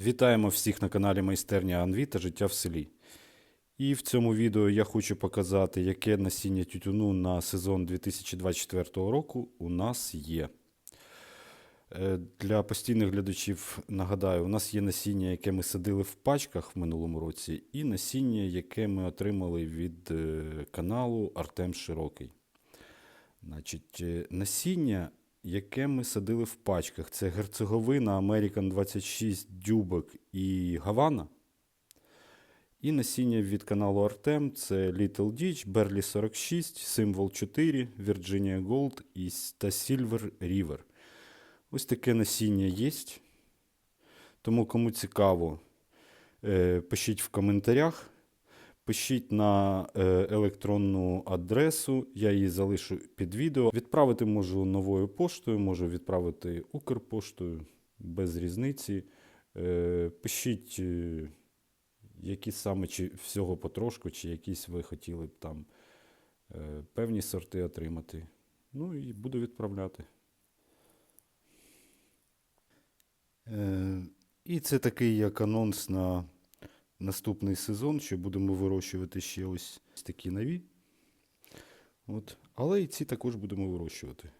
Вітаємо всіх на каналі Майстерня Анві та Життя в селі. І в цьому відео я хочу показати, яке насіння тютюну на сезон 2024 року у нас є. Е, Для постійних глядачів нагадаю, у нас є насіння, яке ми садили в пачках в минулому році, і насіння, яке ми отримали від е, каналу Артем Широкий. Значить, е, насіння, яке ми садили в пачках, це герцеговина, American 26, Дюбек і Гавана. І насіння від каналу Артем це Little Ditch, Berly 46, Symbol 4, Virginia Gold і та Silver River. Ось таке насіння є. Тому кому цікаво, е, пишіть в коментарях. Пишіть на е, електронну адресу, я її залишу під відео. Відправити можу новою поштою, можу відправити Укрпоштою без різниці. Е, Пишіть, е, які саме чи всього потрошку, чи якісь ви хотіли б там певні сорти отримати. Ну і буду відправляти. І це такий як анонс на наступний сезон, що будемо вирощувати ще ось такі нові. От. Але і ці також будемо вирощувати.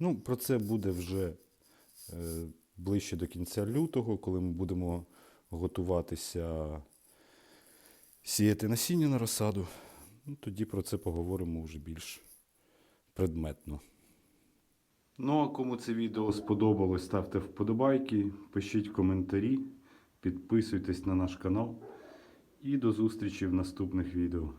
Ну, про це буде вже е, ближче до кінця лютого, коли ми будемо готуватися сіяти насіння на розсаду. Ну, тоді про це поговоримо вже більш предметно. Ну, а кому це відео сподобалось, ставте вподобайки, пишіть коментарі, підписуйтесь на наш канал. І до зустрічі в наступних відео.